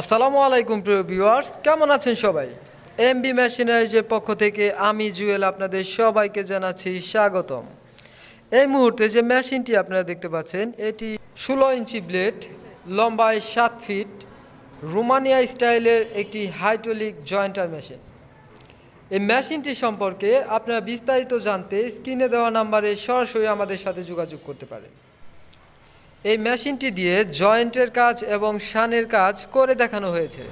আসসালামু আলাইকুম, প্রিয় ভিউয়ার্স। কেমন আছেন সবাই? এমবি মেশিনারিজের পক্ষ থেকে আমি জুয়েল আপনাদের সবাইকে জানাচ্ছি স্বাগতম। এই মুহূর্তে যে মেশিনটি আপনারা দেখতে পাচ্ছেন, এটি ষোলো ইঞ্চি ব্লেড, লম্বায় সাত ফিট, রোমানিয়া স্টাইলের একটি হাইড্রোলিক জয়েন্টার মেশিন। এই মেশিনটি সম্পর্কে আপনারা বিস্তারিত জানতে স্ক্রিনে দেওয়া নাম্বারে সরাসরি আমাদের সাথে যোগাযোগ করতে পারেন। এই মেশিনটি দিয়ে জয়েন্টের কাজ এবং শানের কাজ করে দেখানো হয়েছে।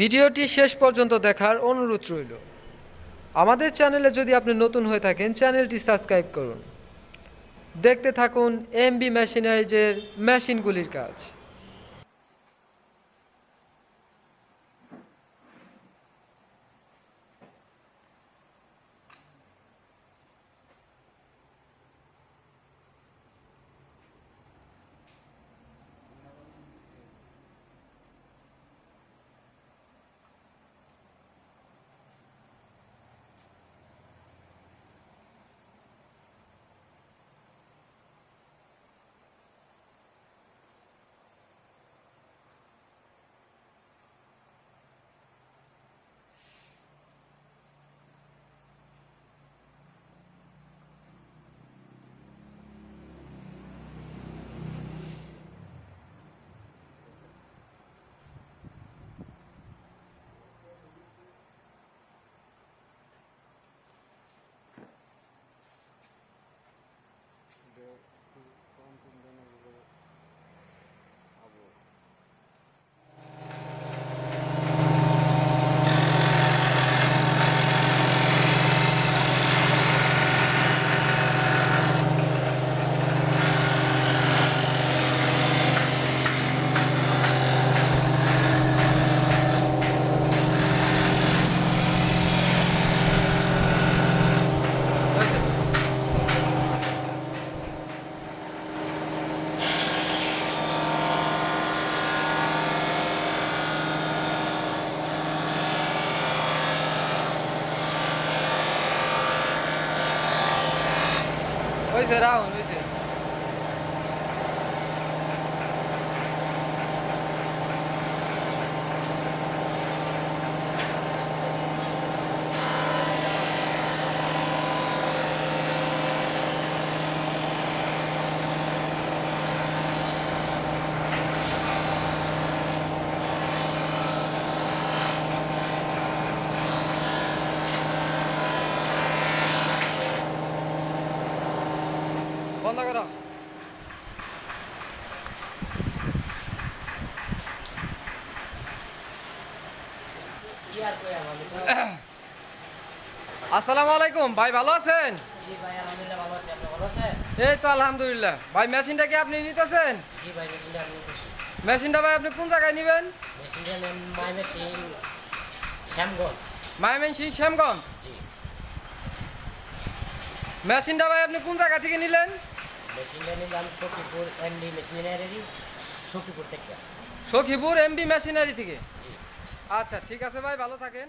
ভিডিওটি শেষ পর্যন্ত দেখার অনুরোধ রইল। আমাদের চ্যানেলে যদি আপনি নতুন হয়ে থাকেন, চ্যানেলটি সাবস্ক্রাইব করুন। দেখতে থাকুন এমবি মেশিনাইজের মেশিনগুলির কাজ। হয়েছে রাহুল হয়েছে বন্ধ করো। আসসালামু আলাইকুম ভাই ভালো আছেন? এই তো আলহামদুলিল্লাহ। ভাই মেশিনটা কি আপনি নিতেছেন? মেশিনটা ভাই আপনি কোন জায়গায় নেবেন? মেশিনটার নাম মাই মেশিন শ্যামগঞ্জ। মায়ামেনসিং শ্যামগঞ্জ? মেশিনটা ভাই আপনি কোন জায়গা থেকে নিলেন? মেশিনটা নিলাম সখীপুর এমডি মেশিনারি সখীপুর থেকে সখীপুর এমবি মেশিনারি থেকে? আচ্ছা ঠিক আছে ভাই ভালো থাকেন।